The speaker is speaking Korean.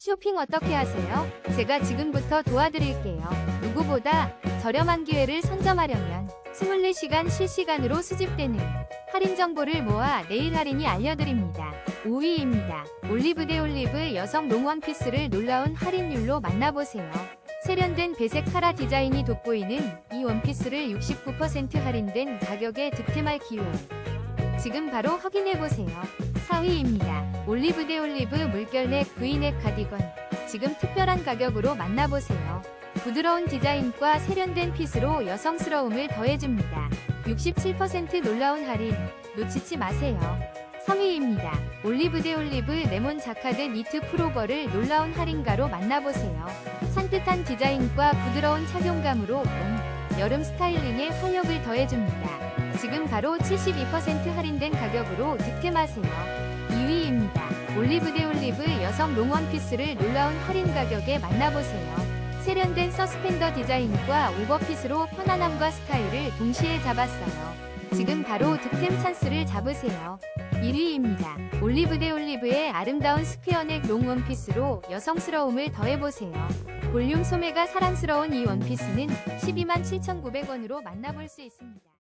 쇼핑 어떻게 하세요? 제가 지금부터 도와드릴게요. 누구보다 저렴한 기회를 선점하려면 24시간 실시간으로 수집되는 할인 정보를 모아 내일 할인이 알려드립니다. 5위입니다. 올리브 대 올리브 여성 롱 원 피스를 놀라운 할인율로 만나보세요. 세련된 배색 카라 디자인이 돋보이는 이 원피스를 69% 할인된 가격에 득템할 기회. 지금 바로 확인해보세요. 4위입니다. 올리브 대 올리브 물결넥 V넥 가디건. 지금 특별한 가격으로 만나보세요. 부드러운 디자인과 세련된 핏으로 여성스러움을 더해줍니다. 67% 놀라운 할인. 놓치지 마세요. 3위입니다. 올리브 대 올리브 레몬 자카드 니트 프로버를 놀라운 할인가로 만나보세요. 산뜻한 디자인과 부드러운 착용감으로 봄, 여름 스타일링에 활력을 더해줍니다. 지금 바로 72% 할인된 가격으로 득템하세요. 2위입니다. 올리브 대 올리브 여성 롱 원피스를 놀라운 할인 가격에 만나보세요. 세련된 서스펜더 디자인과 오버핏으로 편안함과 스타일을 동시에 잡았어요. 지금 바로 득템 찬스를 잡으세요. 1위입니다. 올리브 대 올리브의 아름다운 스퀘어넥 롱 원피스로 여성스러움을 더해보세요. 볼륨 소매가 사랑스러운 이 원피스는 127,900원으로 만나볼 수 있습니다.